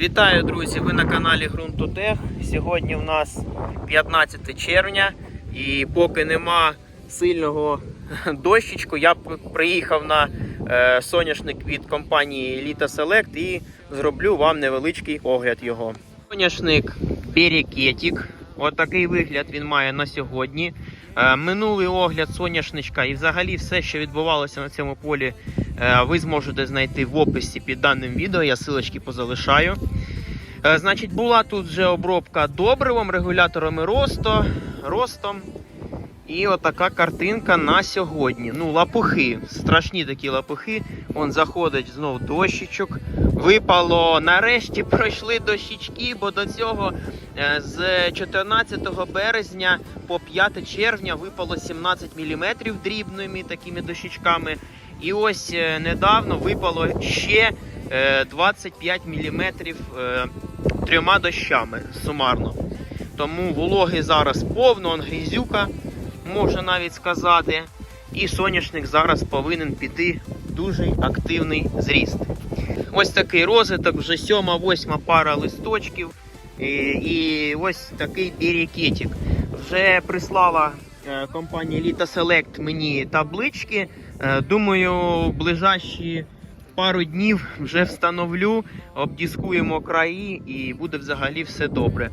Вітаю, друзі! Ви на каналі Грунтотех. Сьогодні у нас 15 червня, і поки нема сильного дощечку, я приїхав на е, соняшник від компанії Elita Select і зроблю вам невеличкий огляд його. Соняшник Берекетік. Отакий вигляд він має на сьогодні. Е, Минулий огляд соняшничка і взагалі все, що відбувалося на цьому полі, ви зможете знайти в описі під даним відео. Я силочки позалишаю. Е, Значить, була тут вже обробка добривом, регуляторами росту, ростом. І отака картинка на сьогодні. Ну, лапухи, страшні такі лапухи. Он заходить знов дощичок. Випало. Нарешті пройшли дощички, бо до цього е, з 14 березня по 5 червня випало 17 мм дрібними такими дощичками. І ось е, недавно випало ще е, 25 мм трьома дощами сумарно. Тому вологи зараз повно, он грізюка, можна навіть сказати. І соняшник зараз повинен піти в дуже активний зріст. Ось такий розвиток, вже сьома, восьма пара листочків. І, і ось такий бірікетик. Вже прислала е, компанія Elita Select мені таблички. Е, думаю, в ближайші пару днів вже встановлю, обдіскуємо краї і буде взагалі все добре.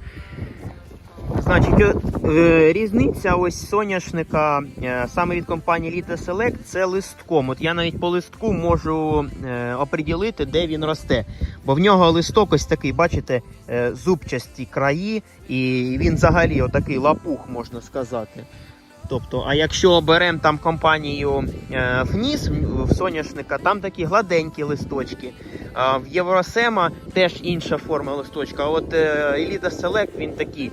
Значить, е, різниця ось соняшника е, саме від компанії Elite Select це листком. От я навіть по листку можу е, оприділити, де він росте. Бо в нього листок ось такий, бачите, е, зубчасті краї, і він взагалі отакий лапух, можна сказати. Тобто, а якщо беремо там компанію е, вниз в соняшника, там такі гладенькі листочки. А в Євросема теж інша форма листочка. А от е, Elite Select він такий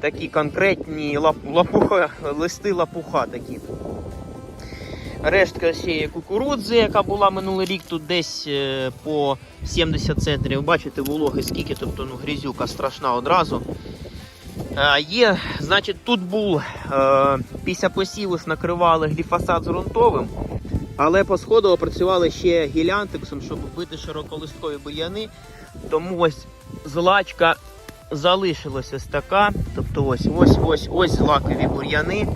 такі конкретні лап, лапуха, листи лапуха такі. Рештка ще кукурудзи, яка була минулий рік, тут десь е, по 70 центрів. Бачите, вологи скільки, тобто ну, грізюка страшна одразу. Є, значить, тут був е, після посіву накривали гліфосат з ґрунтовим, але по сходу опрацювали ще гілянтексом, щоб вбити широколисткові бур'яни. Тому ось злачка залишилась ось така. Тобто ось ось ось ось злакові бур'яни.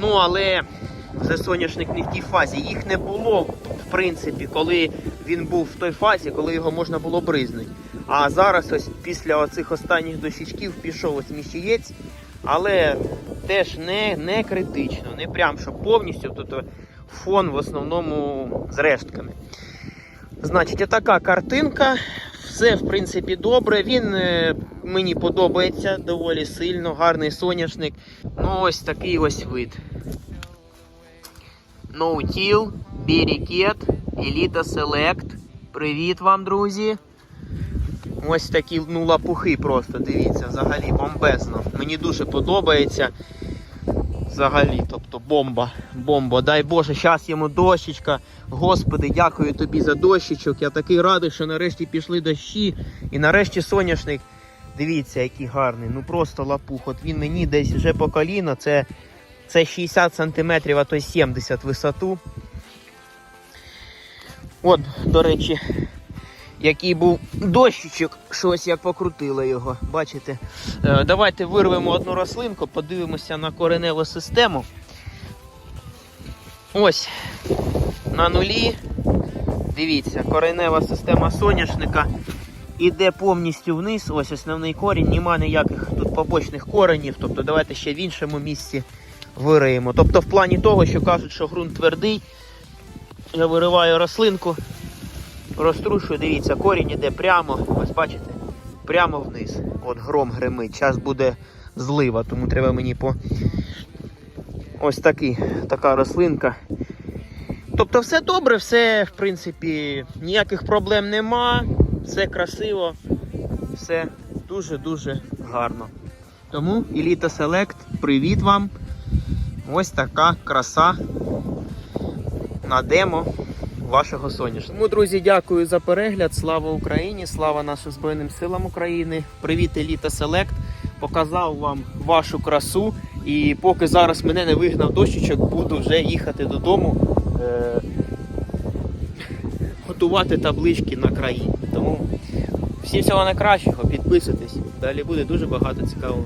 Ну, але вже соняшник не в тій фазі. Їх не було, в принципі, коли він був в той фазі, коли його можна було бризнути. А зараз ось після оцих останніх дощечків пішов ось міщієць, але теж не, не критично, не прям щоб повністю, тобто фон в основному з рештками. Значить, отака картинка. Все, в принципі, добре. Він е, мені подобається доволі сильно, гарний соняшник. Ну, ось такий ось вид. No-Till, Bereket, Elita Select. Привіт вам, друзі. Ось такі ну, лапухи просто, дивіться, взагалі бомбезно. Мені дуже подобається. Взагалі, тобто бомба, бомба. Дай Боже, зараз йому дощечка. Господи, дякую тобі за дощечок. Я такий радий, що нарешті пішли дощі. І нарешті соняшник. Дивіться, який гарний. Ну просто лапух. От він мені десь вже по коліно. Це, це 60 см, а то й 70 висоту. От, до речі, який був дощечок, щось як покрутило його. Бачите? Е, Давайте вирвемо одну рослинку, подивимося на кореневу систему. Ось на нулі. Дивіться, коренева система соняшника іде повністю вниз. Ось основний корінь, нема ніяких тут побочних коренів. Тобто давайте ще в іншому місці вириємо. Тобто, в плані того, що кажуть, що ґрунт твердий, я вириваю рослинку, розтрушую, дивіться, корінь іде прямо, ось бачите, прямо вниз. От гром гримить. Зараз буде злива, тому треба мені по ось такий, така рослинка. Тобто все добре, все, в принципі, ніяких проблем нема, все красиво, все дуже-дуже гарно. Тому Elita Select, привіт вам! Ось така краса на демо вашого соняшника. Тому, друзі, дякую за перегляд. Слава Україні! Слава нашим Збройним силам України! Привіт, Еліта Селект! Показав вам вашу красу. І поки зараз мене не вигнав дощечок, буду вже їхати додому. Е- готувати таблички на краї. Тому Всім всього найкращого, підписуйтесь. Далі буде дуже багато цікавого.